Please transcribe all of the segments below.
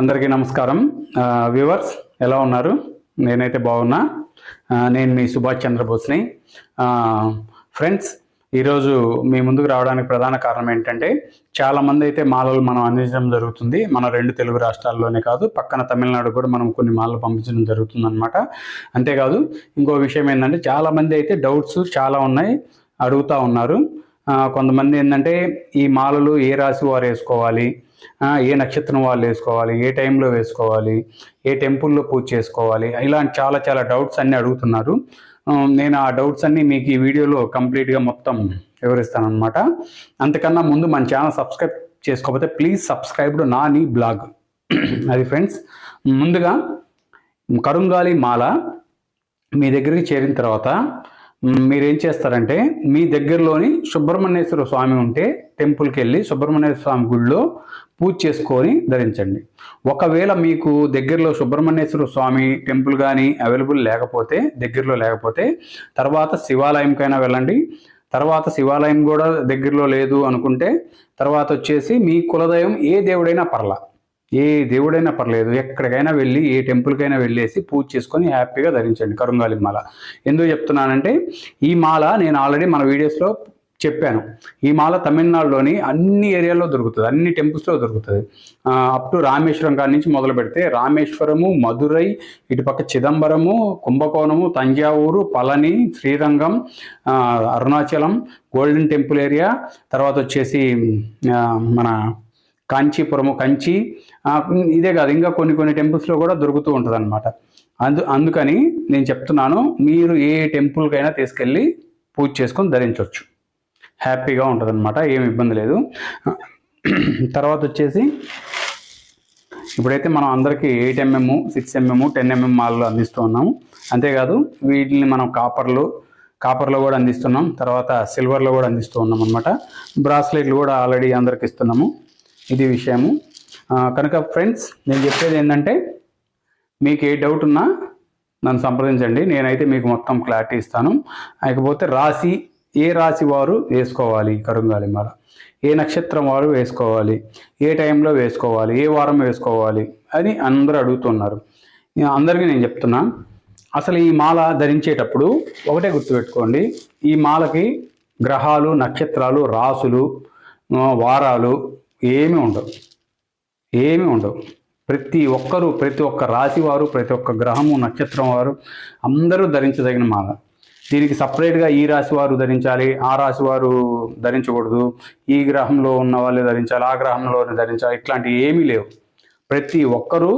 అందరికీ నమస్కారం. వ్యూవర్స్ ఎలా ఉన్నారు? నేనైతే బాగున్నా. నేను మీ సుభాష్ చంద్రబోస్ని. ఫ్రెండ్స్ ఈరోజు మీ ముందుకు రావడానికి ప్రధాన కారణం ఏంటంటే చాలామంది అయితే మాలలు మనం అందించడం జరుగుతుంది. మన రెండు తెలుగు రాష్ట్రాల్లోనే కాదు పక్కన తమిళనాడు కూడా మనం కొన్ని మాలలు పంపించడం జరుగుతుంది అనమాట అంతేకాదు ఇంకో విషయం ఏంటంటే చాలామంది అయితే డౌట్స్ చాలా ఉన్నాయి అడుగుతూ ఉన్నారు. కొంతమంది ఏంటంటే ఈ మాలలు ఏ రాశి వారు వేసుకోవాలి? ఏ నక్షత్రం వాళ్ళు వేసుకోవాలి ఏ టైంలో వేసుకోవాలి ఏ టెంపుల్లో పూజ చేసుకోవాలి ఇలాంటి చాలా చాలా డౌట్స్ అన్నీ అడుగుతున్నారు. నేను ఆ డౌట్స్ అన్నీ మీకు ఈ వీడియోలో కంప్లీట్గా మొత్తం వివరిస్తాను అనమాట అంతకన్నా ముందు మన ఛానల్ సబ్స్క్రైబ్ చేసుకోకపోతే please subscribe Nani blog. అది ఫ్రెండ్స్ ముందుగా కరుంగాలి మాల మీ దగ్గరికి చేరిన తర్వాత మీరేం చేస్తారంటే మీ దగ్గరలోని సుబ్రహ్మణ్యేశ్వర స్వామి ఉంటే టెంపుల్కి వెళ్ళి సుబ్రహ్మణ్యేశ్వర స్వామి గుడిలో పూజ చేసుకొని ధరించండి. ఒకవేళ మీకు దగ్గరలో సుబ్రహ్మణ్యేశ్వర స్వామి టెంపుల్ కానీ అవైలబుల్ లేకపోతే దగ్గరలో లేకపోతే తర్వాత శివాలయంకైనా వెళ్ళండి. తర్వాత శివాలయం కూడా దగ్గరలో లేదు అనుకుంటే తర్వాత వచ్చేసి మీ కులదైవం ఏ దేవుడైనా పర్లా. ఏ దేవుడైనా పర్లేదు ఎక్కడికైనా వెళ్ళి ఏ టెంపుల్కైనా వెళ్ళేసి పూజ చేసుకొని హ్యాపీగా ధరించండి కరుంగాలి మాల. ఎందుకు చెప్తున్నానంటే ఈ మాల నేను ఆల్రెడీ మన వీడియోస్లో చెప్పాను. ఈ మాల తమిళనాడులోని అన్ని ఏరియాలో దొరుకుతుంది అన్ని టెంపుల్స్లో దొరుకుతుంది. అప్ టు రామేశ్వరం కాడి నుంచి మొదలు పెడితే రామేశ్వరము మధురై ఇటుపక్క Chidambaram Kumbakonam Thanjavur Palani Srirangam Arunachalam golden temple area తర్వాత వచ్చేసి మన కాంచీపురము కంచి ఇదే కాదు. ఇంకా కొన్ని కొన్ని టెంపుల్స్లో కూడా దొరుకుతూ ఉంటుంది అనమాట అందు అందుకని నేను చెప్తున్నాను మీరు ఏ టెంపుల్కైనా తీసుకెళ్ళి పూజ చేసుకొని ధరించవచ్చు హ్యాపీగా ఉంటుంది అనమాట ఏమి ఇబ్బంది లేదు. తర్వాత వచ్చేసి ఇప్పుడైతే మనం అందరికీ eight MM six MM ten MM మాల్లో అందిస్తూ ఉన్నాము. అంతేకాదు వీటిని మనం కాపర్లు కాపర్లో కూడా అందిస్తున్నాం. తర్వాత సిల్వర్లో కూడా అందిస్తూ ఉన్నాం అనమాట బ్రాస్లెట్లు కూడా ఆల్రెడీ అందరికి ఇస్తున్నాము. ఇది విషయము. కనుక ఫ్రెండ్స్ నేను చెప్పేది ఏంటంటే మీకు ఏ డౌట్ ఉన్నా నన్ను సంప్రదించండి. నేనైతే మీకు మొత్తం క్లారిటీ ఇస్తాను. లేకపోతే రాశి ఏ రాశి వారు వేసుకోవాలి? కరుంగాలి మాల ఏ నక్షత్రం వారు వేసుకోవాలి? ఏ టైంలో వేసుకోవాలి? ఏ వారం వేసుకోవాలి? అని అందరూ అడుగుతున్నారు. అందరికీ నేను చెప్తున్నా అసలు ఈ మాల ధరించేటప్పుడు ఒకటే గుర్తుపెట్టుకోండి. ఈ మాలకి గ్రహాలు నక్షత్రాలు రాసులు వారాలు ఏమీ ఉండవు. ఏమీ ఉండవు. ప్రతి ఒక్కరూ ప్రతి ఒక్క రాశి వారు ప్రతి ఒక్క గ్రహము నక్షత్రం వారు అందరూ ధరించదగిన మాల. దీనికి సపరేట్గా ఈ రాశి వారు ధరించాలి ఆ రాశి వారు ధరించకూడదు ఈ గ్రహంలో ఉన్న వాళ్ళే ధరించాలి ఆ గ్రహంలో ధరించాలి ఇట్లాంటివి ఏమీ లేవు. ప్రతి ఒక్కరూ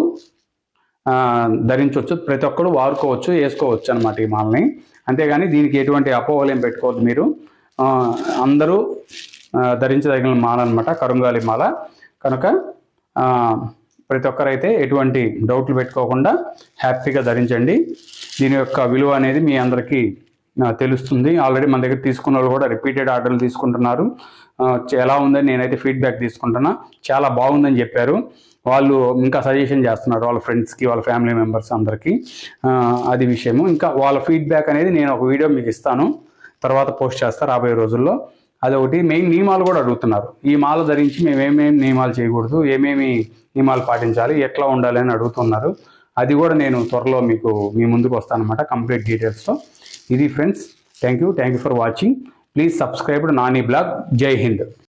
ధరించవచ్చు ప్రతి ఒక్కరు వాడుకోవచ్చు వేసుకోవచ్చు అనమాట ఈ మాలని. అంతేగాని దీనికి ఎటువంటి అపోహలేం పెట్టుకోవద్దు మీరు. అందరూ ధరించదగిన మాల అనమాట కరుంగాలి మాల. కనుక ప్రతి ఒక్కరైతే ఎటువంటి డౌట్లు పెట్టుకోకుండా హ్యాపీగా ధరించండి. దీని యొక్క విలువ అనేది మీ అందరికీ తెలుస్తుంది. ఆల్రెడీ మన దగ్గర తీసుకున్న వాళ్ళు కూడా రిపీటెడ్ ఆర్డర్లు తీసుకుంటున్నారు. ఎలా ఉందని నేనైతే ఫీడ్బ్యాక్ తీసుకుంటున్నా. చాలా బాగుందని చెప్పారు. వాళ్ళు ఇంకా సజెషన్ చేస్తున్నారు వాళ్ళ ఫ్రెండ్స్కి వాళ్ళ ఫ్యామిలీ మెంబర్స్ అందరికీ. అది విషయము. ఇంకా వాళ్ళ ఫీడ్బ్యాక్ అనేది నేను ఒక వీడియో మీకు ఇస్తాను. తర్వాత పోస్ట్ చేస్తా రాబోయే రోజుల్లో. అదొకటి. మెయిన్ నియమాలు కూడా అడుగుతున్నారు. ఈ మాల ధరించి మేము ఏమేమి నియమాలు చేయకూడదు ఏమేమి నియమాలు పాటించాలి ఎట్లా ఉండాలి అని అడుగుతున్నారు. అది కూడా నేను త్వరలో మీకు మీ ముందుకు వస్తానమాట కంప్లీట్ డీటెయిల్స్తో ఇది friends thank you thank you for watching. Please subscribe Nani blog. జై హింద్.